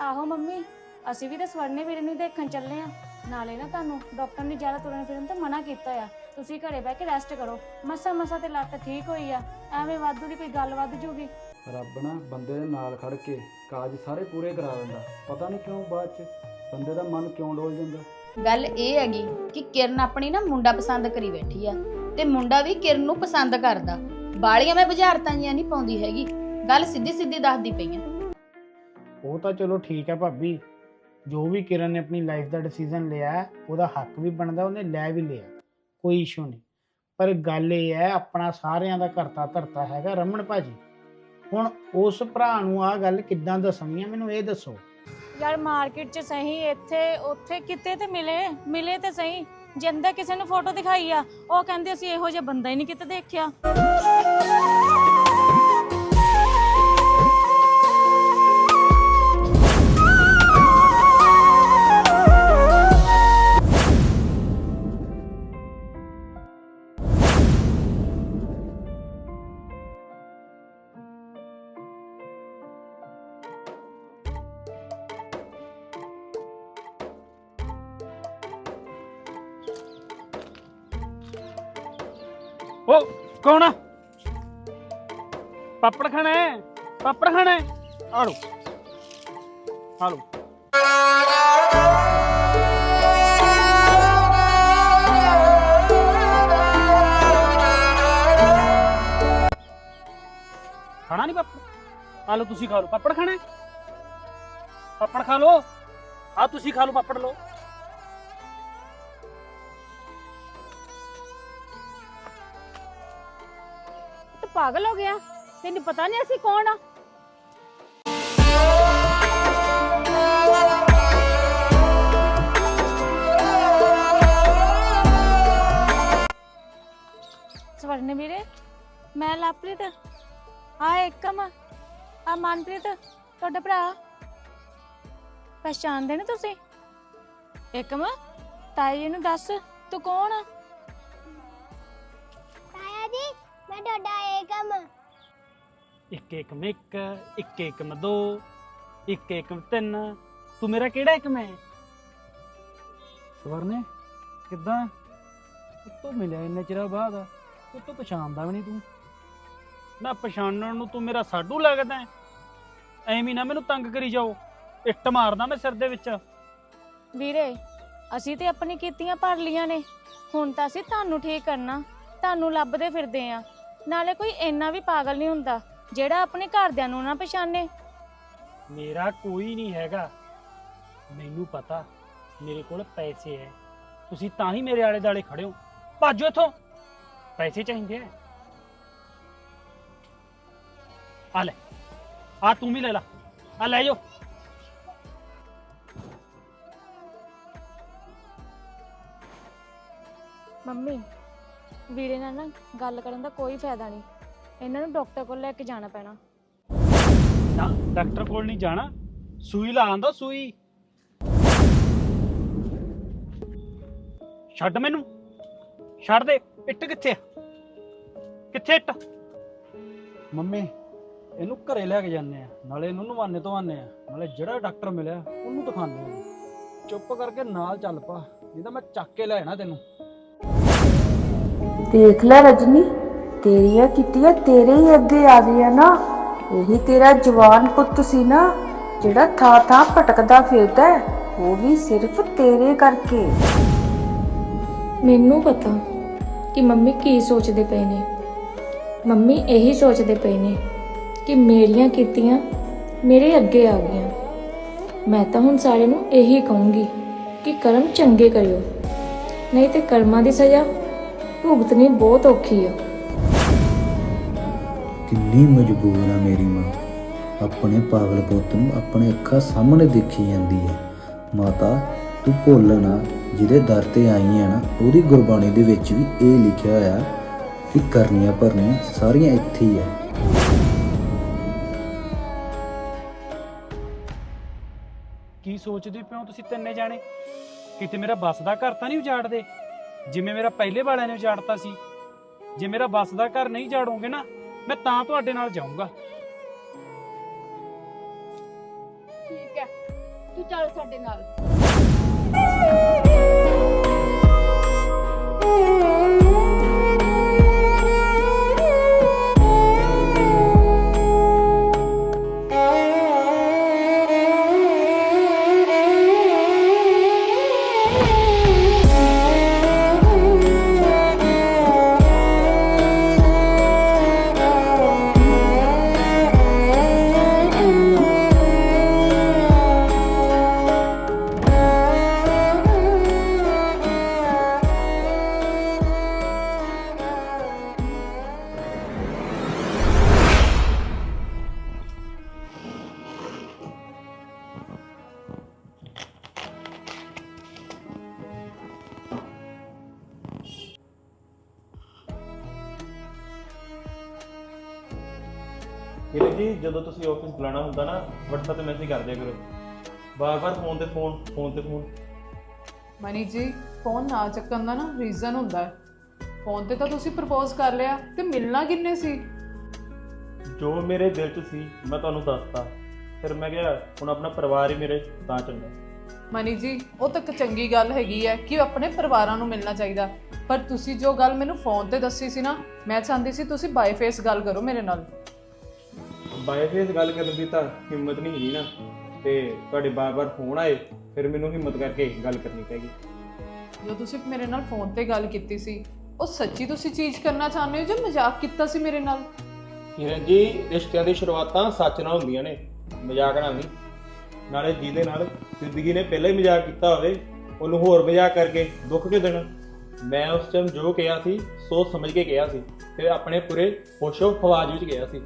ਆਹੋ ਮੰਮੀ ਅਸੀਂ ਵੀ ਤਾਂ ਸਵਰਨੇ ਵੀਰੇ ਨੂੰ ਦੇਖਣ ਚੱਲੇ ਆ। ਨਾਲੇ ਨਾ ਤੁਹਾਨੂੰ ਡਾਕਟਰ ਨੇ ਜ਼ਿਆਦਾ ਤੁਰਨ ਫਿਰਨ ਤੋਂ ਮਨਾ ਕੀਤਾ ਆ। ਤੁਸੀਂ ਘਰੇ ਬਹਿ ਕੇ ਰੈਸਟ ਕਰੋ। ਮਸਾ ਮਸਾ ਤੇ ਲੱਤ ਠੀਕ ਹੋਈ ਆ। ਐਵੇਂ ਵਾਧੂ ਦੀ ਕੋਈ ਗੱਲ ਵੱਧ ਜੂਗੀ। ਰੱਬ ਨਾ ਬੰਦੇ ਦੇ ਨਾਲ ਖੜ ਕੇ ਕਾਜ ਸਾਰੇ ਪੂਰੇ ਕਰਾ ਦਿੰਦਾ। ਪਤਾ ਨਹੀਂ ਕਿਉਂ ਬਾਅਦ ਚ ਬੰਦੇ ਦਾ ਮਨ ਕਿਉਂ ਡੋਲ ਜਾਂਦਾ। ਗੱਲ ਇਹ ਹੈਗੀ ਕਿ ਕਿਰਨ ਆਪਣੀ ਨਾ ਮੁੰਡਾ ਪਸੰਦ ਕਰੀ ਬੈਠੀ ਆ ਤੇ ਮੁੰਡਾ ਵੀ ਕਿਰਨ ਨੂੰ ਪਸੰਦ ਕਰਦਾ। ਬਾਲੀਆਂ ਮੈਂ ਬੁਝਾਰਤਾਂ ਜੀਆਂ ਨਹੀਂ ਪਾਉਂਦੀ ਹੈਗੀ। ਗੱਲ ਸਿੱਧੀ ਸਿੱਧੀ ਦੱਸਦੀ ਪਈ ਆ। ਉਹ ਤਾਂ ਚਲੋ ਠੀਕ ਹੈ ਭਾਬੀ। ਜੋ ਵੀ ਕਿਰਨ ਨੇ ਆਪਣੀ ਲਾਈਫ ਦਾ ਡਿਸੀਜਨ ਲਿਆ ਹੈ, ਉਹਦਾ ਹੱਕ ਵੀ ਬਣਦਾ ਉਹਨੇ ਲੈ ਵੀ ਲਿਆ। ਕੋਈ ਇਸ਼ੂ ਨਹੀਂ। ਪਰ ਗੱਲ ਇਹ ਹੈ ਆਪਣਾ ਸਾਰਿਆਂ ਦਾ ਕਰਤਾ ਧਰਤਾ ਹੈਗਾ ਰਮਨ ਭਾਜੀ। ਹੁਣ ਉਸ ਭਰਾ ਨੂੰ ਆ ਗੱਲ ਕਿੱਦਾਂ ਦੱਸਣੀ ਆ ਮੈਨੂੰ ਇਹ ਦੱਸੋ। ਯਾਰ ਮਾਰਕੀਟ 'ਚ ਸਹੀ ਇੱਥੇ ਉੱਥੇ ਕਿਤੇ ਤੇ ਮਿਲੇ ਮਿਲੇ ਤੇ ਸਹੀ। ਜਿੰਦਾ ਕਿਸੇ ਨੂੰ ਫੋਟੋ ਦਿਖਾਈ ਆ ਉਹ ਕਹਿੰਦੇ ਅਸੀਂ ਇਹੋ ਜਿਹਾ ਬੰਦਾ ਹੀ ਨਹੀਂ ਕਿਤੇ ਦੇਖਿਆ। ਕੌਣ ਆ? ਪਾਪੜ ਖਾਣਾ ਹੈ? ਪਾਪੜ ਖਾਣਾ ਹੈ? ਆ ਲੋ ਆ ਲੋ ਖਾਣਾ ਨਹੀਂ ਪਾਪੜ? ਆ ਲੋ ਤੁਸੀਂ ਖਾ ਲੋ ਪਾਪੜ ਖਾਣਾ ਹੈ? ਪਾਪੜ ਖਾ ਲੋ ਆ ਤੁਸੀਂ ਖਾ ਲੋ ਪਾਪੜ ਲੋ ਪਾਗਲ ਹੋ ਗਿਆ? ਤੈਨੂੰ ਪਤਾ ਨਹੀਂ ਅਸੀਂ ਕੌਣ ਆ? ਸਵਰਨੇ ਵੀਰੇ, ਮੈਂ ਲਾਪ੍ਰੀਤ ਆ ਏਕਮ, ਆ ਮਨਪ੍ਰੀਤ, ਤੁਹਾਡਾ ਭਰਾ। ਪਛਾਣਦੇ ਨੇ ਤੁਸੀਂ? ਏਕਮ, ਤਾਈ ਜੀ ਨੂੰ ਦੱਸ, ਤੂੰ ਕੌਣ ਆ? ਤੁਹਾਡਾ ਏਕਮ ਇੱਕ ਇੱਕ ਮਿਕ ਇੱਕ ਇੱਕ ਮ ਦੋ ਇੱਕ ਇੱਕ ਮ ਤਿੰਨ। ਤੂੰ ਮੇਰਾ ਕਿਹੜਾ ਇੱਕ ਮੈਂ? ਸਵਰਨੇ ਕਿੱਦਾਂ? ਤੂੰ ਮਿਲਿਆ ਇੰਨੇ ਚਿਰ ਬਾਅਦ? ਤੂੰ ਤੂੰ ਪਛਾਣਦਾ ਵੀ ਨਹੀਂ ਤੂੰ। ਨਾ ਪਛਾਣਨ ਨੂੰ ਤੂੰ ਮੇਰਾ ਸਾਡੂ ਲੱਗਦਾ ਹੈ। ਐਵੇਂ ਨਾ ਮੈਨੂੰ ਤੰਗ ਕਰੀ ਜਾਓ। ਇੱਟ ਮਾਰਦਾ ਮੈਂ ਸਿਰ ਦੇ ਵਿੱਚ। ਵੀਰੇ ਅਸੀਂ ਤੇ ਆਪਣੀ ਕੀਤੀਆਂ ਭਰ ਲੀਆਂ ਨੇ। ਹੁਣ ਤਾਂ ਅਸੀਂ ਤੁਹਾਨੂੰ ਠੀਕ ਕਰਨਾ। ਤੁਹਾਨੂੰ ਲੱਭਦੇ ਫਿਰਦੇ ਆ ਨਾਲੇ ਕੋਈ ਇੰਨਾ ਵੀ ਪਾਗਲ ਨਹੀਂ ਹੁੰਦਾ ਜਿਹੜਾ ਆਪਣੇ ਘਰਦਿਆਂ ਨੂੰ ਨਾ ਪਛਾਣੇ। ਮੇਰਾ ਕੋਈ ਨਹੀਂ ਹੈਗਾ। ਮੈਨੂੰ ਪਤਾ ਮੇਰੇ ਕੋਲ ਪੈਸੇ ਹੈ। ਤੁਸੀਂ ਤਾਂ ਹੀ ਮੇਰੇ ਆਲੇ ਦਾਲੇ ਖੜੇ ਹੋ। ਭਾਜੋ ਇਥੋਂ। ਪੈਸੇ ਚਾਹੀਦੇ ਆ ਆ ਲੈ। ਆ ਤੂੰ ਵੀ ਲੈ ਲੈ। ਆ ਲੈ ਜਾਓ। ਮੰਮੀ ਵੀਰੇ ਨਾਲ ਨਾ ਗੱਲ ਕਰਨ ਦਾ ਕੋਈ ਫਾਇਦਾ ਨਹੀਂ। ਇਹਨਾਂ ਨੂੰ ਡਾਕਟਰ ਕੋਲ ਲੈ ਕੇ ਜਾਣਾ ਪੈਣਾ। ਨਾ, ਡਾਕਟਰ ਕੋਲ ਨਹੀਂ ਜਾਣਾ। ਸੂਈ ਲਾਉਣ ਦੋ ਸੂਈ। ਛੱਡ ਮੈਨੂੰ। ਛੱਡ ਦੇ, ਇੱਟ ਕਿੱਥੇ ਆ? ਕਿੱਥੇ ਇੱਟ? ਮੰਮੀ, ਇਹਨੂੰ ਘਰੇ ਲੈ ਕੇ ਜਾਂਦੇ ਆ, ਨਾਲੇ ਇਹਨੂੰ ਨਵਾਨੇ ਧਵਾਨੇ ਆ। ਨਾਲੇ ਜਿਹੜਾ ਡਾਕਟਰ ਮਿਲਿਆ, ਉਹਨੂੰ ਦਿਖਾਉਂਦੇ ਆ। ਚੁੱਪ ਕਰਕੇ ਨਾਲ ਚੱਲ ਪਾ, ਨਹੀਂ ਤਾਂ ਮੈਂ ਚੱਕ ਕੇ ਲੈ ਜਾਣਾ ਤੈਨੂੰ। ਦੇਖ ਲੈ ਰਜਨੀ ਤੇਰੀਆਂ ਕੀਤੀਆਂ ਤੇਰੇ ਹੀ ਅੱਗੇ ਆ ਗਈਆਂ ਨਾ। ਇਹੀ ਤੇਰਾ ਜਵਾਨ ਪੁੱਤ ਸੀ ਨਾ ਜਿਹੜਾ ਥਾਂ ਥਾਂ ਭਟਕਦਾ ਫਿਰਦਾ ਹੈ, ਉਹ ਵੀ ਸਿਰਫ ਤੇਰੇ ਕਰਕੇ। ਮੈਨੂੰ ਪਤਾ ਕਿ ਮੰਮੀ ਕੀ ਸੋਚਦੇ ਪਏ ਨੇ। ਮੰਮੀ ਇਹੀ ਸੋਚਦੇ ਪਏ ਨੇ ਕਿ ਮੇਰੀਆਂ ਕੀਤੀਆਂ ਮੇਰੇ ਅੱਗੇ ਆ ਗਈਆਂ। ਮੈਂ ਤਾਂ ਹੁਣ ਸਾਰਿਆਂ ਨੂੰ ਇਹੀ ਕਹੂੰਗੀ ਕਿ ਕਰਮ ਚੰਗੇ ਕਰਿਓ। ਨਹੀਂ ਤੇ ਕਰਮਾਂ ਦੀ ਸਜ਼ਾ ਭੁਗਤਣੀ ਬਹੁਤ ਔਖੀ ਆ। ਕਿੰਨੀ ਮਜਬੂਰ ਆ ਮੇਰੀ ਮਾਂ। ਆਪਣੇ ਪਾਗਲ ਪੁੱਤ ਨੂੰ ਆਪਣੇ ਅੱਖਾਂ ਸਾਹਮਣੇ ਦੇਖੀ ਜਾਂਦੀ ਹੈ ਮਾਤਾ ਤੂੰ ਭੁੱਲ ਨਾ ਜਿਹਦੇ ਦਰ ਤੇ ਆਈ ਹੈ ਨਾ ਉਹਦੀ ਗੁਰਬਾਣੀ ਦੇ ਵਿੱਚ ਵੀ ਇਹ ਲਿਖਿਆ ਹੋਇਆ ਕਿ ਕਰਨੀਆਂ ਭਰਨੀਆਂ ਸਾਰੀਆਂ ਇੱਥੇ ਹੀ ਹੈ ਕੀ ਸੋਚਦੇ ਪਿਓ ਤੁਸੀਂ ਤਿੰਨੇ ਜਾਣੇ? ਕਿਤੇ ਮੇਰਾ ਬੱਸ ਦਾ ਘਰ ਤਾਂ ਨਹੀਂ ਉਜਾੜਦੇ? ਜਿਵੇਂ ਮੇਰਾ ਪਹਿਲੇ ਵਾਲਿਆਂ ਨੇ ਉਜਾੜਤਾ ਸੀ, ਜੇ ਮੇਰਾ ਬੱਸ ਦਾ ਘਰ ਨਹੀਂ ਝਾੜੋਗੇ ਨਾ, ਮੈਂ ਤਾਂ ਤੁਹਾਡੇ ਨਾਲ ਜਾਊਂਗਾ। ਠੀਕ ਹੈ, ਤੂੰ ਚੱਲ ਸਾਡੇ ਨਾਲ। ਬੁਲਾਣਾ ਹੁੰਦਾ ਨਾ WhatsApp ਤੇ ਮੈਸੇਜ ਕਰ ਦਿਆ ਕਰੋ। ਬਾਰ-ਬਾਰ ਫੋਨ ਤੇ ਫੋਨ ਫੋਨ ਤੇ ਫੋਨ ਮਨੀ ਜੀ ਫੋਨ ਨਾ ਚੱਕਣ ਦਾ ਨਾ ਰੀਜ਼ਨ ਹੁੰਦਾ ਹੈ। ਫੋਨ ਤੇ ਤਾਂ ਤੁਸੀਂ ਪ੍ਰਪੋਜ਼ ਕਰ ਲਿਆ ਤੇ ਮਿਲਣਾ ਕਿੰਨੇ ਸੀ? ਜੋ ਮੇਰੇ ਦਿਲ 'ਚ ਸੀ ਮੈਂ ਤੁਹਾਨੂੰ ਦੱਸਤਾ। ਫਿਰ ਮੈਂ ਕਿਹਾ ਹੁਣ ਆਪਣਾ ਪਰਿਵਾਰ ਹੀ ਮੇਰੇ ਤਾਂ ਚੰਗਾ। ਮਨੀ ਜੀ ਉਹ ਤਾਂ ਇੱਕ ਚੰਗੀ ਗੱਲ ਹੈਗੀ ਹੈ ਕਿ ਆਪਣੇ ਪਰਿਵਾਰਾਂ ਨੂੰ ਮਿਲਣਾ ਚਾਹੀਦਾ। ਪਰ ਤੁਸੀਂ ਜੋ ਗੱਲ ਮੈਨੂੰ ਫੋਨ ਤੇ ਦੱਸੀ ਸੀ ਨਾ ਮੈਂ ਚਾਹੁੰਦੀ ਸੀ ਤੁਸੀਂ ਬਾਈ ਫੇਸ ਗੱਲ ਕਰੋ ਮੇਰੇ ਨਾਲ। ਬਾਏ ਫੇਸ ਗੱਲ ਕਰਨ ਦੀ ਤਾਂ ਹਿੰਮਤ ਨਹੀਂ ਹੈਗੀ ਨਾ। ਤੇ ਤੁਹਾਡੇ ਬਾਰ-ਬਾਰ ਫੋਨ ਆਏ ਫਿਰ ਮੈਨੂੰ ਹਿੰਮਤ ਕਰਕੇ ਗੱਲ ਕਰਨੀ ਪੈਗੀ ਜੋ ਤੁਸੀਂ ਮੇਰੇ ਨਾਲ ਫੋਨ ਤੇ ਗੱਲ ਕੀਤੀ ਸੀ ਉਹ ਸੱਚੀ ਤੁਸੀਂ ਚੀਜ਼ ਕਰਨਾ ਚਾਹੁੰਦੇ ਹੋ ਜਾਂ ਮਜ਼ਾਕ ਕੀਤਾ ਸੀ ਮੇਰੇ ਨਾਲ? ਕਿਰਨ ਜੀ ਰਿਸ਼ਤਿਆਂ ਦੀ ਸ਼ੁਰੂਆਤਾਂ ਸੱਚ ਨਾਲ ਹੁੰਦੀਆਂ ਨੇ ਮਜ਼ਾਕ ਨਾਲ ਨਹੀਂ। ਨਾਲੇ ਜਿਹਦੇ ਨਾਲ ਜ਼ਿੰਦਗੀ ਨੇ ਪਹਿਲਾਂ ਹੀ ਮਜ਼ਾਕ ਕੀਤਾ ਹੋਵੇ ਉਹਨੂੰ ਹੋਰ ਮਜ਼ਾਕ ਕਰਕੇ ਦੁੱਖ ਕਿਉਂ ਦੇਣਾ? ਮੈਂ ਉਸ ਟਾਈਮ ਜੋ ਕਿਹਾ ਸੀ ਸੋਚ ਸਮਝ ਕੇ ਕਿਹਾ ਸੀ ਤੇ ਆਪਣੇ ਪੂਰੇ ਹੋਸ਼ੋ ਖਵਾਜ ਵਿੱਚ ਕਿਹਾ ਸੀ।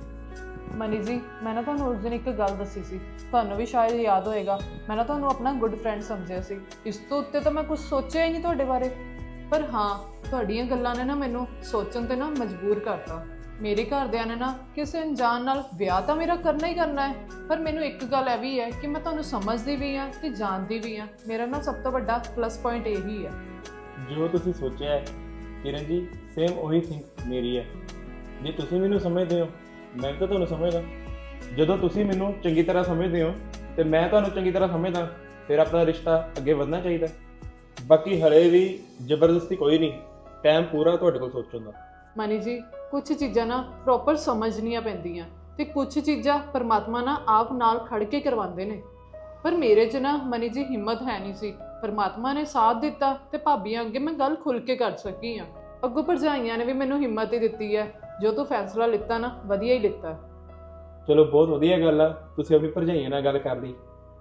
ਮਨੀ ਜੀ, ਮੈਂ ਨਾ ਤੁਹਾਨੂੰ ਉਸ ਦਿਨ ਇੱਕ ਗੱਲ ਦੱਸੀ ਸੀ। ਤੁਹਾਨੂੰ ਵੀ ਸ਼ਾਇਦ ਯਾਦ ਹੋਏਗਾ। ਮੈਂ ਨਾ ਤੁਹਾਨੂੰ ਆਪਣਾ ਗੁੱਡ ਫਰੈਂਡ ਸਮਝਿਆ ਸੀ। ਇਸ ਤੋਂ ਉੱਤੇ ਤਾਂ ਮੈਂ ਕੁਝ ਸੋਚਿਆ ਹੀ ਨਹੀਂ ਤੁਹਾਡੇ ਬਾਰੇ। ਪਰ ਹਾਂ, ਤੁਹਾਡੀਆਂ ਗੱਲਾਂ ਨੇ ਨਾ ਮੈਨੂੰ ਸੋਚਣ ਤੇ ਨਾ ਮਜਬੂਰ ਕਰਤਾ। ਮੇਰੇ ਘਰਦਿਆਂ ਨੇ ਨਾ ਕਿਸੇ ਅਣਜਾਣ ਨਾਲ ਵਿਆਹ ਤਾਂ ਮੇਰਾ ਕਰਨਾ ਹੀ ਕਰਨਾ ਹੈ। ਪਰ ਮੈਨੂੰ ਇੱਕ ਗੱਲ ਇਹ ਵੀ ਹੈ ਕਿ ਮੈਂ ਤੁਹਾਨੂੰ ਸਮਝਦੀ ਵੀ ਹਾਂ ਤੇ ਜਾਣਦੀ ਵੀ ਹਾਂ। ਮੇਰਾ ਨਾ ਸਭ ਤੋਂ ਵੱਡਾ ਪਲੱਸ ਪੁਆਇੰਟ ਇਹੀ ਹੈ। ਜੋ ਤੁਸੀਂ ਸੋਚਿਆ ਹੈ, ਕਿਰਨ ਜੀ ਸੇਮ ਉਹੀ ਥਿੰਕ ਮੇਰੀ ਹੈ। ਜੇ ਤੁਸੀਂ ਮੈਨੂੰ ਸਮਝਦੇ ਹੋ ਮੈਂ ਤਾਂ ਤੁਹਾਨੂੰ ਸਮਝਦਾ। ਜਦੋਂ ਤੁਸੀਂ ਮੈਨੂੰ ਚੰਗੀ ਤਰ੍ਹਾਂ ਸਮਝਦੇ ਹੋ, ਤੇ ਮੈਂ ਤੁਹਾਨੂੰ ਚੰਗੀ ਤਰ੍ਹਾਂ ਸਮਝਦਾ, ਫਿਰ ਆਪਣਾ ਰਿਸ਼ਤਾ ਅੱਗੇ ਵਧਣਾ ਚਾਹੀਦਾ। ਬਾਕੀ ਹਲੇ ਵੀ ਜ਼ਬਰਦਸਤੀ ਕੋਈ ਨਹੀਂ। ਟਾਈਮ ਪੂਰਾ ਤੁਹਾਡੇ ਕੋਲ ਸੋਚਣ ਦਾ। ਮਨੀ ਜੀ ਕੁਝ ਚੀਜ਼ਾਂ ਨਾ ਪ੍ਰੋਪਰ ਸਮਝਣੀਆਂ ਪੈਂਦੀਆਂ ਤੇ ਕੁਝ ਚੀਜ਼ਾਂ ਪਰਮਾਤਮਾ ਨਾ ਆਪ ਨਾਲ ਖੜ ਕੇ ਕਰਵਾਉਂਦੇ ਨੇ। ਪਰ ਮੇਰੇ 'ਚ ਨਾ ਮਨੀ ਜੀ ਹਿੰਮਤ ਹੈ ਨਹੀਂ ਸੀ। ਪਰਮਾਤਮਾ ਨੇ ਸਾਥ ਦਿੱਤਾ ਤੇ ਭਾਬੀਆਂ ਅੱਗੇ ਮੈਂ ਗੱਲ ਖੁੱਲ ਕੇ ਕਰ ਸਕੀ ਆ ਅੱਗੋਂ ਭਰਜਾਈਆਂ ਨੇ ਵੀ ਮੈਨੂੰ ਹਿੰਮਤ ਹੀ ਦਿੱਤੀ ਹੈ। ਜੋ ਤੂੰ ਫੈਸਲਾ ਲਿੱਤਾ ਨਾ ਵਧੀਆ ਹੀ ਲਿੱਤਾ। ਚਲੋ ਬਹੁਤ ਵਧੀਆ ਗੱਲ ਆ। ਤੁਸੀਂ ਆਪਣੀ ਭਰਜਾਈਆਂ ਨਾਲ ਗੱਲ ਕਰ ਲਈ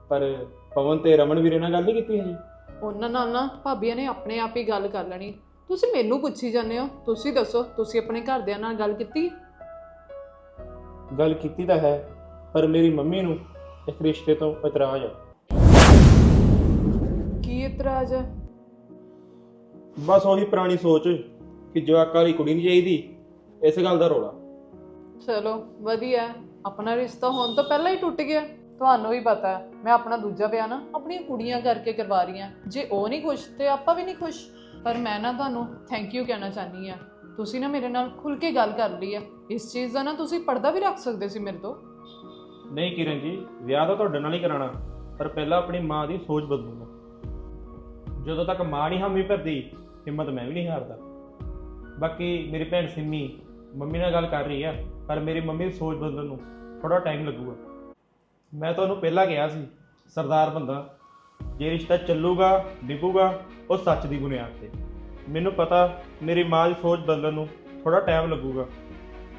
ਪਰ ਪਵਨ ਤੇ ਰਮਨ ਵੀਰੇ ਨਾਲ ਗੱਲ ਨਹੀਂ ਕੀਤੀ ਹਜੇ? ਉਹਨਾਂ ਨਾਲ ਨਾ ਭਾਬੀਆਂ ਨੇ ਆਪਣੇ ਆਪ ਹੀ ਗੱਲ ਕਰ ਲੈਣੀ। ਤੁਸੀਂ ਮੈਨੂੰ ਪੁੱਛੀ ਜਾਂਦੇ ਹੋ। ਤੁਸੀਂ ਦੱਸੋ ਤੁਸੀਂ ਆਪਣੇ ਘਰਦਿਆਂ ਨਾਲ ਗੱਲ ਕੀਤੀ? ਗੱਲ ਕੀਤੀ ਤਾਂ ਹੈ ਪਰ ਮੇਰੀ ਮੰਮੀ ਨੂੰ ਇਸ ਰਿਸ਼ਤੇ ਤੋਂ ਇਤਰਾਜ਼ ਆ। ਕੀ ਇਤਰਾਜ਼ ਹੈ ਬਸ ਉਹੀ ਪੁਰਾਣੀ ਸੋਚ ਕਿ ਜਵਾਕਾਂ ਵਾਲੀ ਕੁੜੀ ਨਹੀਂ ਚਾਹੀਦੀ। ਇਸ ਗੱਲ ਦਾ ਰੋਲਾ। ਚਲੋ ਵਧੀਆ। ਹੈ। ਆਪਣਾ ਰਿਸ਼ਤਾ ਹੋਣ ਤੋਂ ਪਹਿਲਾਂ ਹੀ ਟੁੱਟ ਗਿਆ। ਤੁਹਾਨੂੰ ਵੀ ਪਤਾ ਹੈ ਮੈਂ ਆਪਣਾ ਦੂਜਾ ਵਿਆਹ ਨਾ ਆਪਣੀਆਂ ਕੁੜੀਆਂ ਕਰਕੇ ਕਰਵਾ ਰਹੀ ਹਾਂ। ਜੇ ਉਹ ਨਹੀਂ ਖੁਸ਼ ਤੇ ਆਪਾਂ ਵੀ ਨਹੀਂ ਖੁਸ਼। ਪਰ ਮੈਂ ਨਾ ਤੁਹਾਨੂੰ ਥੈਂਕ ਯੂ ਕਹਿਣਾ ਚਾਹਨੀ ਆ ਤੁਸੀਂ ਨਾ ਮੇਰੇ ਨਾਲ ਖੁੱਲ ਕੇ ਗੱਲ ਕਰ ਲਈ ਆ ਇਸ ਚੀਜ਼ ਦਾ ਨਾ ਤੁਸੀਂ ਪਰਦਾ ਵੀ ਰੱਖ ਸਕਦੇ ਸੀ ਮੇਰੇ ਤੋਂ। ਨਹੀਂ ਕਿਰਨ ਜੀ ਵਿਆਹ ਤਾਂ ਤੁਹਾਡੇ ਨਾਲ ਹੀ ਕਰਾਣਾ ਪਰ ਪਹਿਲਾਂ ਆਪਣੀ ਮਾਂ ਦੀ ਸੋਚ ਬਦਲੂਗਾ ਜਦੋਂ ਤੱਕ ਮਾਂ ਨਹੀਂ ਹਾਮੀ ਭਰਦੀ ਹਿੰਮਤ ਮੈਂ ਵੀ ਨਹੀਂ ਹਾਰਦਾ। ਬਾਕੀ ਮੇਰੀ ਭੈਣ ਸਿੰਮੀ ਮੰਮੀ ਨਾਲ ਗੱਲ ਕਰ ਰਹੀ ਆ, ਪਰ ਮੇਰੀ ਮੰਮੀ ਦੀ ਸੋਚ ਬਦਲਣ ਨੂੰ ਥੋੜਾ ਟਾਈਮ ਲੱਗੂਗਾ। ਮੈਂ ਤੁਹਾਨੂੰ ਪਹਿਲਾਂ ਕਿਹਾ ਸੀ, ਸਰਦਾਰ ਬੰਦਾ, ਜੇ ਰਿਸ਼ਤਾ ਚੱਲੂਗਾ, ਡਿੱਗੂਗਾ, ਉਹ ਸੱਚ ਦੀ ਬੁਨਿਆਦ ਤੇ। ਮੈਨੂੰ ਪਤਾ ਮੇਰੀ ਮਾਂ ਦੀ ਸੋਚ ਬਦਲਣ ਨੂੰ ਥੋੜਾ ਟਾਈਮ ਲੱਗੂਗਾ,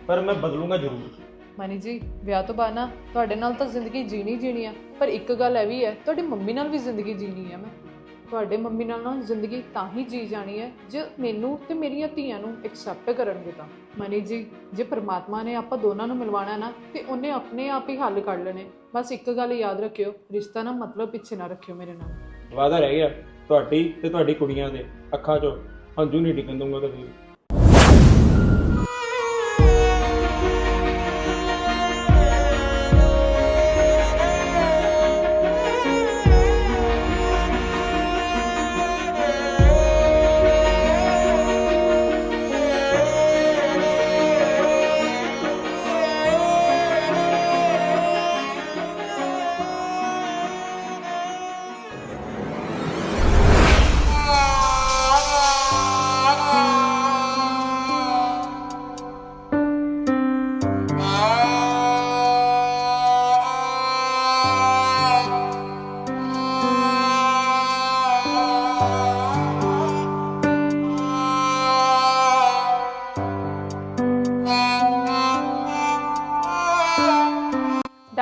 ਪਰ ਮੈਂ ਬਦਲੂੰਗਾ ਜ਼ਰੂਰ। ਮਨੀ ਜੀ, ਵਿਆਹ ਤੋਂ ਬਾਅਦ ਨਾ ਤੁਹਾਡੇ ਨਾਲ ਤਾਂ ਜ਼ਿੰਦਗੀ ਜੀਣੀ ਜੀਣੀ ਆ, ਪਰ ਇੱਕ ਗੱਲ ਇਹ ਵੀ ਹੈ, ਤੁਹਾਡੀ ਮੰਮੀ ਨਾਲ ਵੀ ਜ਼ਿੰਦਗੀ ਜੀਣੀ ਆ ਮੈਂ। ਤੁਹਾਡੇ ਮੰਮੀ ਨਾਲ ਨਾ ਜ਼ਿੰਦਗੀ ਤਾਂ ਹੀ ਜੀ ਜਾਣੀ ਹੈ, ਜੇ ਮੈਨੂੰ ਤੇ ਮੇਰੀਆਂ ਧੀਆਂ ਨੂੰ ਐਕਸੈਪਟ ਕਰਨਗੇ ਤਾਂ। ਮਨੀ ਜੀ, ਜੇ ਪ੍ਰਮਾਤਮਾ ਨੇ ਆਪਾਂ ਦੋਨਾਂ ਨੂੰ ਮਿਲਵਾਣਾ ਨਾ, ਤੇ ਉਹਨੇ ਆਪਣੇ ਆਪ ਹੀ ਹੱਲ ਕੱਢ ਲੈਣੇ। ਬਸ ਇੱਕ ਗੱਲ ਯਾਦ ਰੱਖਿਓ, ਰਿਸ਼ਤਾ ਨਾ ਮਤਲਬ ਪਿੱਛੇ ਨਾ ਰੱਖਿਓ ਮੇਰੇ ਨਾਲ। ਵਾਦਾ ਰਹਿ ਗਿਆ। ਤੁਹਾਡੀ ਤੇ ਤੁਹਾਡੀ ਕੁੜੀਆਂ ਦੇ ਅੱਖਾਂ 'ਚੋਂ ਹੰਝੂ ਨਹੀਂ ਡਿੱਗਣ ਦੂੰਗਾ ਕਦੇ ਵੀ।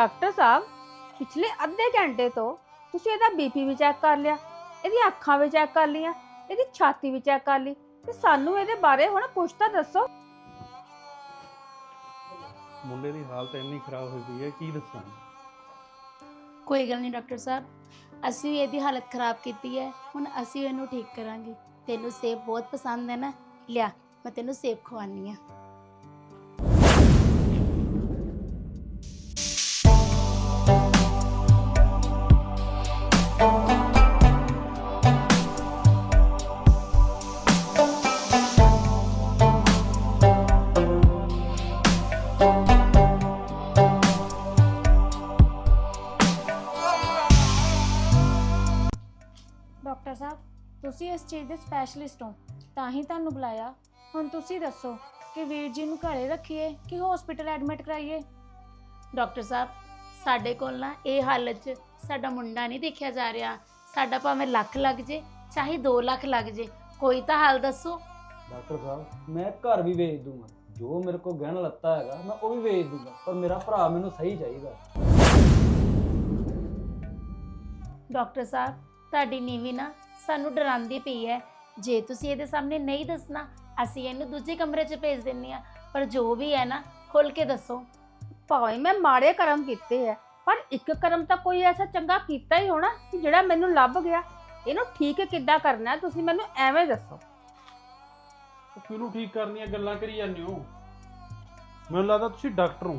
ਪਿਛਲੇ ਅੱਧੇ ਘੰਟੇ ਤੋਂ ਤੁਸੀਂ ਇਹਦਾ ਬੀਪੀ ਵੀ ਚੈੱਕ ਕਰ ਲਿਆ ਇਹਦੀ ਅੱਖਾਂ ਵੀ ਚੈੱਕ ਕਰ ਲਈਆਂ ਇਹਦੀ ਛਾਤੀ ਵੀ ਚੈੱਕ ਕਰ ਲਈ ਤੇ ਸਾਨੂੰ ਇਹਦੇ ਬਾਰੇ ਹੁਣ ਕੁਝ ਤਾਂ ਦੱਸੋ। ਮੁੰਡੇ ਦੀ ਹਾਲਤ ਇੰਨੀ ਖਰਾਬ ਹੋਈ ਪਈ ਹੈ ਕੀ ਦੱਸਾਂ? ਕੋਈ ਗੱਲ ਨਹੀਂ ਡਾਕਟਰ ਸਾਹਿਬ ਅਸੀਂ ਵੀ ਇਹਦੀ ਹਾਲਤ ਖਰਾਬ ਕੀਤੀ ਹੈ ਹੁਣ ਅਸੀਂ ਇਹਨੂੰ ਠੀਕ ਕਰਾਂਗੇ। ਤੈਨੂੰ ਸੇਬ ਬਹੁਤ ਪਸੰਦ ਹੈ ਨਾ ਲਿਆ ਮੈਂ ਤੈਨੂੰ ਸੇਬ ਖਵਾਨੀ ਆ ਇਸ ਚੀਜ਼ ਦੇ ਸਪੈਸ਼ਲਿਸਟ ਹੋ ਤਾਂ ਹੀ ਤੁਹਾਨੂੰ ਬੁਲਾਇਆ। ਹੁਣ ਤੁਸੀਂ ਦੱਸੋ ਕਿ ਵੀਰ ਜੀ ਨੂੰ ਘਰੇ ਰੱਖੀਏ ਕਿ ਹਸਪੀਟਲ ਐਡਮਿਟ ਕਰਾਈਏ? ਡਾਕਟਰ ਸਾਹਿਬ ਸਾਡੇ ਕੋਲ ਨਾ ਇਹ ਹਾਲਤ 'ਚ ਸਾਡਾ ਮੁੰਡਾ ਨਹੀਂ ਦੇਖਿਆ ਜਾ ਰਿਹਾ। ਸਾਡਾ ਭਾਵੇਂ ਲੱਖ ਲੱਗ ਜੇ ਚਾਹੇ 2 ਲੱਖ ਲੱਗ ਜੇ ਕੋਈ ਤਾਂ ਹਾਲ ਦੱਸੋ। ਡਾਕਟਰ ਸਾਹਿਬ ਮੈਂ ਘਰ ਵੀ ਵੇਚ ਦੂੰਗਾ। ਜੋ ਮੇਰੇ ਕੋਲ ਗਹਿਣਾ ਲੱਤਾ ਹੈਗਾ ਮੈਂ ਉਹ ਵੀ ਵੇਚ ਦੂੰਗਾ ਪਰ ਮੇਰਾ ਭਰਾ ਮੈਨੂੰ ਸਹੀ ਚਾਹੀਦਾ। ਡਾਕਟਰ ਸਾਹਿਬ ਤੁਹਾਡੀ ਨੀਵੀਂ ਨਾ ਸਾਨੂੰ ਡਰਾਉਂਦੀ ਪਈ ਹੈ। ਜੇ ਤੁਸੀਂ ਇਹਦੇ ਸਾਹਮਣੇ ਨਹੀਂ ਦੱਸਣਾ ਅਸੀਂ ਇਹਨੂੰ ਦੂਜੇ ਕਮਰੇ 'ਚ ਭੇਜ ਦਿੰਨੇ ਆ ਪਰ ਜੋ ਵੀ ਹੈ ਨਾ ਖੁੱਲ ਕੇ ਦੱਸੋ। ਭਾਵੇਂ ਮੈਂ ਮਾੜੇ ਕਰਮ ਕੀਤੇ ਐ ਪਰ ਇੱਕ ਕਰਮ ਤਾਂ ਕੋਈ ਐਸਾ ਚੰਗਾ ਕੀਤਾ ਹੀ ਹੋਣਾ ਕਿ ਜਿਹੜਾ ਮੈਨੂੰ ਲੱਭ ਗਿਆ। ਇਹਨੂੰ ਠੀਕ ਕਿੱਦਾਂ ਕਰਨਾ ਹੈ, ਤੁਸੀਂ ਮੈਨੂੰ ਐਵੇਂ ਦੱਸੋ। ਉਹ ਕਿਹਨੂੰ ਠੀਕ ਕਰਨੀਆਂ ਗੱਲਾਂ ਕਰੀ ਜਾਂਦੇ ਹੋ? ਮੈਨੂੰ ਲੱਗਦਾ ਤੁਸੀਂ ਡਾਕਟਰ ਹੋ।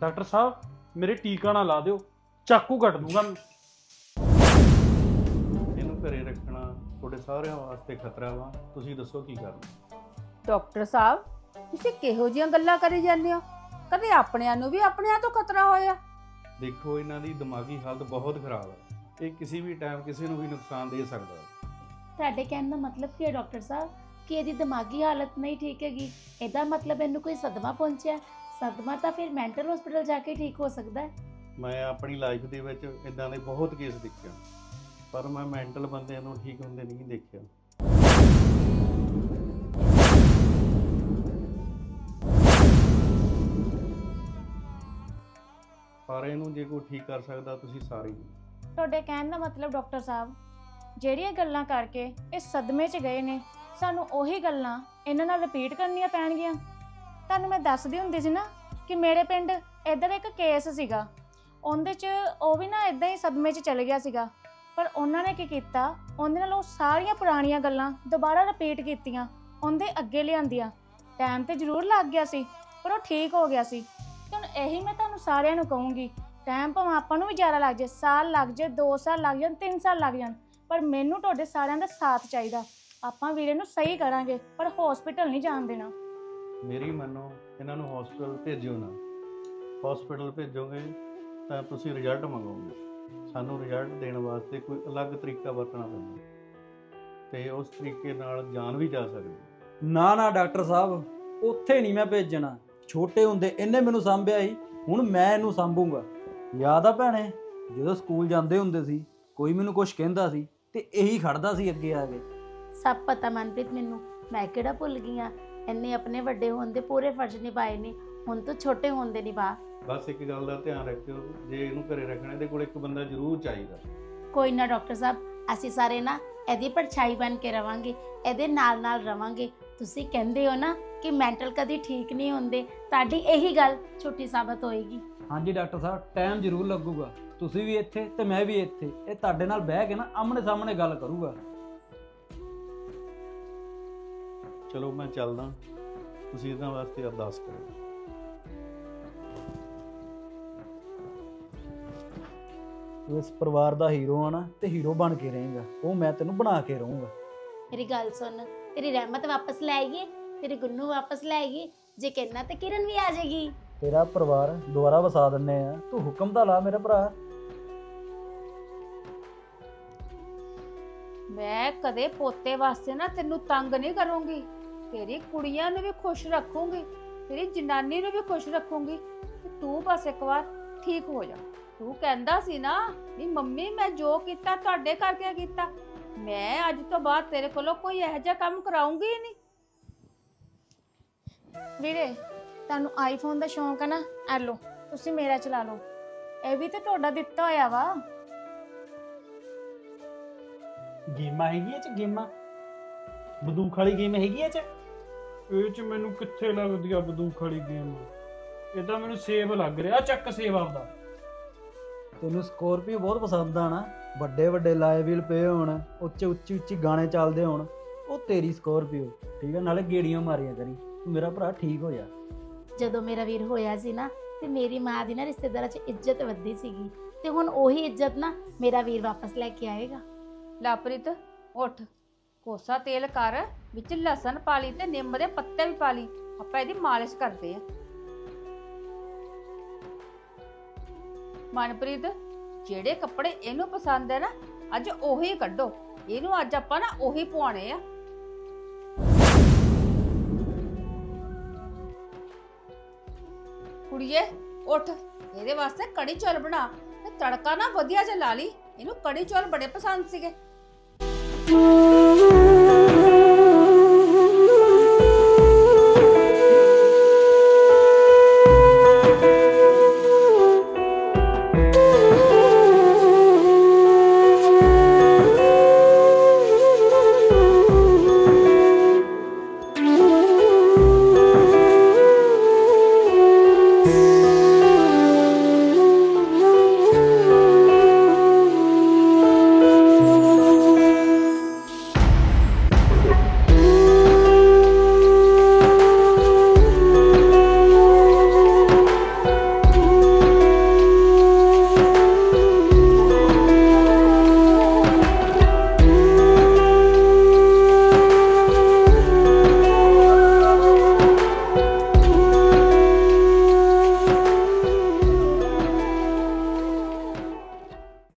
ਡਾਕਟਰ ਸਾਹਿਬ ਮੇਰੇ ਟੀਕਾ ਨਾ ਲਾ ਦਿਓ। ਚਾਕੂ ਕੱਟ ਦੂੰਗਾ ਇਹਨੂੰ ਘਰੇ ਰੱਖਣਾ ਤੁਹਾਡੇ ਸਾਰਿਆਂ ਵਾਸਤੇ ਖਤਰਾ ਵਾ। ਤੁਸੀਂ ਦੱਸੋ ਕੀ ਕਰਨਾ? ਡਾਕਟਰ ਸਾਹਿਬ ਤੁਸੀਂ ਕਿਹੋ ਜਿਹੀਆਂ ਗੱਲਾਂ ਕਰੀ ਜਾਂਦੇ ਹੋ? ਕਦੇ ਆਪਣਿਆਂ ਨੂੰ ਵੀ ਆਪਣਿਆਂ ਤੋਂ ਖਤਰਾ ਹੋਇਆ? ਦੇਖੋ ਇਹਨਾਂ ਦੀ ਦਿਮਾਗੀ ਹਾਲਤ ਬਹੁਤ ਖਰਾਬ ਹੈ ਇਹ ਕਿਸੇ ਵੀ ਟਾਈਮ ਕਿਸੇ ਨੂੰ ਵੀ ਨੁਕਸਾਨ ਦੇ ਸਕਦਾ ਹੈ ਤੁਹਾਡੇ ਕਹਿਣ ਦਾ ਮਤਲਬ ਕੀ ਹੈ ਡਾਕਟਰ ਸਾਹਿਬ? ਕਿ ਇਹਦੀ ਦਿਮਾਗੀ ਹਾਲਤ ਨਹੀਂ ਠੀਕ ਹੈਗੀ। ਇਹਦਾ ਮਤਲਬ ਇਹਨੂੰ ਕੋਈ ਸਦਮਾ ਪਹੁੰਚਿਆ? ਸਦਮਾ ਤਾਂ ਫਿਰ ਮੈਂਟਲ ਹਸਪੀਟਲ ਜਾ ਕੇ ਠੀਕ ਹੋ ਸਕਦਾ ਹੈ। ਮੈਂ ਆਪਣੀ ਲਾਈਫ ਦੇ ਵਿੱਚ ਇਦਾਂ ਦੇ ਬਹੁਤ ਕੇਸ ਦੇਖਿਆ ਪਰ ਮੈਂ ਮੈਂਟਲ ਬੰਦਿਆਂ ਨੂੰ ਠੀਕ ਹੁੰਦੇ ਨਹੀਂ ਦੇਖਿਆ। ਪਰ ਇਹਨੂੰ ਜੇ ਕੋਈ ਠੀਕ ਕਰ ਸਕਦਾ, ਤੁਸੀਂ ਸਾਰੇ ਹੀ। ਤੁਹਾਡੇ ਕਹਿਣ ਦਾ ਮਤਲਬ ਡਾਕਟਰ ਸਾਹਿਬ, ਜਿਹੜੀਆਂ ਗੱਲਾਂ ਕਰਕੇ ਇਹ ਸਦਮੇ 'ਚ ਗਏ ਨੇ, ਸਾਨੂੰ ਉਹੀ ਗੱਲਾਂ ਇਹਨਾਂ ਨਾਲ ਰਿਪੀਟ ਕਰਨੀਆਂ ਪੈਣਗੀਆਂ। ਤੁਹਾਨੂੰ ਮੈਂ ਦੱਸਦੀ ਹੁੰਦੀ ਸੀ ਨਾ ਕਿ ਮੇਰੇ ਪਿੰਡ ਇੱਧਰ ਇੱਕ ਕੇਸ ਸੀਗਾ। ਉਹਦੇ 'ਚ ਉਹ ਵੀ ਨਾ ਇਦਾਂ ਹੀ ਸਦਮੇ 'ਚ ਚਲ ਗਿਆ ਸੀਗਾ। ਪਰ ਉਹਨਾਂ ਨੇ ਕੀ ਕੀਤਾ? ਉਹਦੇ ਨਾਲ ਉਹ ਸਾਰੀਆਂ ਪੁਰਾਣੀਆਂ ਗੱਲਾਂ ਦੁਬਾਰਾ ਰਿਪੀਟ ਕੀਤੀਆਂ, ਉਹਦੇ ਅੱਗੇ ਲਿਆਂਦੀਆਂ। ਟਾਈਮ ਤੇ ਜ਼ਰੂਰ ਲੱਗ ਗਿਆ ਸੀ, ਪਰ ਉਹ ਠੀਕ ਹੋ ਗਿਆ ਸੀ। ਤੇ ਹੁਣ ਇਹੀ ਮੈਂ ਤੁਹਾਨੂੰ ਸਾਰਿਆਂ ਨੂੰ ਕਹੂੰਗੀ ਟਾਈਮ ਭਾਵੇਂ ਆਪਾਂ ਨੂੰ ਵੀ ਜ਼ਿਆਦਾ ਲੱਗ ਜਾਏ, ਸਾਲ ਲੱਗ ਜਾਏ 2 ਸਾਲ ਲੱਗ ਜਾਣ 3 ਸਾਲ ਲੱਗ ਜਾਣ, ਪਰ ਮੈਨੂੰ ਤੁਹਾਡੇ ਸਾਰਿਆਂ ਦਾ ਸਾਥ ਚਾਹੀਦਾ। ਆਪਾਂ ਵੀਰੇ ਨੂੰ ਸਹੀ ਕਰਾਂਗੇ, ਪਰ ਹਸਪੀਟਲ ਨਹੀਂ ਜਾਣ ਦੇਣਾ। ਮੇਰੀ ਮੰਨੋ, ਇਹਨਾਂ ਨੂੰ ਹਸਪੀਟਲ ਭੇਜਿਓ ਨਾ। ਹਸਪੀਟਲ ਭੇਜੋਗੇ ਤਾਂ ਤੁਸੀਂ ਰਿਜ਼ਲਟ ਮੰਗੋਗੇ। ਸਾਨੂੰ ਰਿਜ਼ਲਟ ਦੇਣ ਵਾਸਤੇ ਕੋਈ ਅਲੱਗ ਤਰੀਕਾ ਵਰਤਣਾ ਪੈਂਦਾ। ਤੇ ਉਸ ਤਰੀਕੇ ਨਾਲ ਜਾਨ ਵੀ ਜਾ ਸਕਦੀ। ਹੈ। ਨਾ ਨਾ ਡਾਕਟਰ ਸਾਹਿਬ ਉੱਥੇ ਨਹੀਂ ਮੈਂ ਭੇਜਣਾ। ਛੋਟੇ ਹੁੰਦੇ ਇਹਨੇ ਮੈਨੂੰ ਸਾਂਭਿਆ ਸੀ ਹੁਣ ਮੈਂ ਇਹਨੂੰ ਸਾਂਭੂਗਾ। ਯਾਦ ਆ ਭੈਣੇ ਜਦੋਂ ਸਕੂਲ ਜਾਂਦੇ ਹੁੰਦੇ ਸੀ ਕੋਈ ਮੈਨੂੰ ਕੁਝ ਕਹਿੰਦਾ ਸੀ ਤੇ ਇਹੀ ਖੜਦਾ ਸੀ ਅੱਗੇ ਆ ਕੇ। ਸਭ ਪਤਾ ਮਨਪ੍ਰੀਤ ਮੈਨੂੰ ਮੈਂ ਕਿਹੜਾ ਭੁੱਲ ਗਈ ਆ? ਇਹਨੇ ਆਪਣੇ ਵੱਡੇ ਹੋਣ ਦੇ ਪੂਰੇ ਫਰਜ਼ ਨਿਭਾਏ ਨੇ ਹੁਣ ਤੋਂ ਛੋਟੇ ਹੋਣ ਦੇ ਨਿਭਾ। ਬਸ ਇੱਕ ਗੱਲ ਦਾ ਧਿਆਨ ਰੱਖਿਓ ਜੇ ਇਹਨੂੰ ਘਰੇ ਰੱਖਣਾ ਇਹਦੇ ਕੋਲ ਇੱਕ ਬੰਦਾ ਜ਼ਰੂਰ ਚਾਹੀਦਾ। ਕੋਈ ਨਾ ਡਾਕਟਰ ਸਾਹਿਬ ਅਸੀਂ ਸਾਰੇ ਨਾ ਇਹਦੀ ਪਰਛਾਈ ਬਣ ਕੇ ਰਵਾਂਗੇ ਇਹਦੇ ਨਾਲ ਨਾਲ ਰਵਾਂਗੇ। ਤੁਸੀਂ ਕਹਿੰਦੇ ਹੋ ਨਾ ਕਿ ਮੈਂਟਲ ਕਦੀ ਠੀਕ ਨਹੀਂ ਹੁੰਦੇ ਤੁਹਾਡੀ ਇਹੀ ਗੱਲ ਛੁੱਟੀ ਸਾਬਤ ਹੋਏਗੀ। ਹਾਂਜੀ ਡਾਕਟਰ ਸਾਹਿਬ ਟਾਈਮ ਜ਼ਰੂਰ ਲੱਗੂਗਾ। ਤੁਸੀਂ ਵੀ ਇੱਥੇ ਤੇ ਮੈਂ ਵੀ ਇੱਥੇ ਇਹ ਤੁਹਾਡੇ ਨਾਲ ਬਹਿ ਕੇ ਨਾ ਆਮਣੇ ਸਾਹਮਣੇ ਗੱਲ ਕਰੂਗਾ। ਚਲੋ ਮੈਂ ਚੱਲਦਾ ਤੁਸੀਂ ਇਹਨਾਂ ਵਾਸਤੇ ਅਰਦਾਸ ਕਰੋ। ਤੂੰ ਇਸ ਪਰਿਵਾਰ ਦਾ ਹੀਰੋ ਆ ਨਾ ਤੇ ਹੀਰੋ ਬਣ ਕੇ ਰਹੇਗਾ। ਉਹ ਮੈਂ ਤੈਨੂੰ ਬਣਾ ਕੇ ਰਹੂੰਗਾ। ਮੇਰੀ ਗੱਲ ਸੁਣ ਤੇਰੀ ਰਹਿਮਤ ਵਾਪਸ ਲੈ ਆਈਏ ਤੇਰੀ ਗੁੰਨੂ ਵਾਪਸ ਲੈ ਆਈਏ ਜੇ ਕਹਿਣਾ ਤੇ ਕਿਰਨ ਵੀ ਆ ਜਾਏਗੀ। ਤੇਰਾ ਪਰਿਵਾਰ ਦੁਬਾਰਾ ਵਸਾ ਦਿੰਨੇ ਆ। ਤੂੰ ਹੁਕਮ ਦਾ ਲਾ ਮੇਰਾ ਭਰਾ। ਮੈਂ ਕਦੇ ਪੋਤੇ ਵਾਸਤੇ ਨਾ ਤੈਨੂੰ ਤੰਗ ਨਹੀਂ ਕਰੂੰਗੀ। ਤੇਰੀ ਕੁੜੀਆਂ ਨੂੰ ਵੀ ਖੁਸ਼ ਰੱਖੂੰਗੀ ਤੇਰੀ ਜਨਾਨੀ ਨੂੰ ਵੀ ਖੁਸ਼ ਰੱਖੂੰਗੀ। ਤੇ ਤੂੰ ਬਸ ਇੱਕ ਵਾਰ ਠੀਕ ਹੋ ਜਾ। ਤੂੰ ਕਹਿੰਦਾ ਸੀ ਨਾ ਵੀ ਮੰਮੀ ਮੈਂ ਜੋ ਕੀਤਾ ਤੁਹਾਡੇ ਕਰਕੇ ਕੀਤਾ ਮੈਂ ਅੱਜ ਤੋਂ ਬਾਅਦ ਤੇਰੇ ਕੋਲੋਂ ਕੋਈ ਇਹੋ ਜਿਹਾ ਕੰਮ ਕਰਾਉਂਗੀ ਹੀ ਨਹੀਂ। ਵੀਰੇ ਤੁਹਾਨੂੰ ਆਈਫੋਨ ਦਾ ਸ਼ੌਂਕ ਹੈ ਨਾ ਆ ਲਓ ਤੁਸੀਂ ਮੇਰਾ ਚਲਾ ਲਓ। ਇਹ ਵੀ ਤੇ ਤੁਹਾਡਾ ਦਿੱਤਾ ਹੋਇਆ ਵਾ। ਗੇਮਾਂ ਹੈਗੀਆਂ ਚ ਗੇਮਾਂ? ਬੰਦੂਕ ਵਾਲੀ ਗੇਮ ਹੈਗੀ ਆ ਚ? ਇਹ ਚ ਮੈਨੂੰ ਕਿੱਥੇ ਲੱਗਦੀ ਆ ਬੰਦੂਕ ਵਾਲੀ ਗੇਮ? ਇਹ ਤਾਂ ਮੈਨੂੰ ਸੇਬ ਲੱਗ ਰਿਹਾ ਚੱਕ ਸੇਬ ਆਪਦਾ। ਤੈਨੂੰ ਸਕੋਰਪੀਓ ਬਹੁਤ ਪਸੰਦ ਆ ਨਾ ਵੱਡੇ ਵੱਡੇ ਲਾਏ ਵੀਲ ਪਏ ਹੋਣ ਉੱਚੇ ਉੱਚੀ ਉੱਚੀ ਗਾਣੇ ਚੱਲਦੇ ਹੋਣ ਉਹ ਤੇਰੀ ਸਕੋਰਪੀਓ ਠੀਕ ਆ? ਨਾਲੇ ਗੇੜੀਆਂ ਮਾਰੀਆਂ ਕਰੀ ਤੂੰ ਮੇਰਾ ਭਰਾ ਠੀਕ ਹੋ ਜਾ ਜਦੋਂ ਮੇਰਾ ਵੀਰ ਹੋਇਆ ਸੀ ਨਾ ਤੇ ਮੇਰੀ ਮਾਂ ਦੀ ਨਾ ਰਿਸ਼ਤੇਦਾਰਾਂ 'ਚ ਇੱਜ਼ਤ ਵੱਧੀ ਸੀਗੀ ਤੇ ਹੁਣ ਉਹੀ ਇੱਜ਼ਤ ਨਾ ਮੇਰਾ ਵੀਰ ਵਾਪਸ ਲੈ ਕੇ ਆਏਗਾ। ਲਾਪ੍ਰਿਤ ਉੱਠ। ਕੋਸਾ ਤੇਲ ਕਰ ਵਿੱਚ ਲਸਣ ਪਾ ਲਈ ਤੇ ਨਿੰਮ ਦੇ ਪੱਤੇ ਵੀ ਪਾ ਲਈ। ਆਪਾਂ ਇਹਦੀ ਮਾਲਿਸ਼ ਕਰਦੇ ਆ। ਮਨਪ੍ਰੀਤ, ਜਿਹੜੇ ਕੱਪੜੇ ਇਹਨੂੰ ਪਸੰਦ ਹੈ ਨਾ, ਅੱਜ ਉਹੀ ਕੱਢੋ। ਇਹਨੂੰ ਅੱਜ ਆਪਾਂ ਨਾ ਉਹੀ ਪਵਾਉਣੇ ਆ। ਕੁੜੀਏ, ਉੱਠ। ਇਹਦੇ ਵਾਸਤੇ ਕੜੀ ਚੌਲ ਬਣਾ। ਤੇ ਤੜਕਾ ਨਾ ਵਧੀਆ ਜਿਹਾ ਲਾ ਲਈ। ਇਹਨੂੰ ਕੜੀ ਚੌਲ ਬੜੇ ਪਸੰਦ ਸੀਗੇ।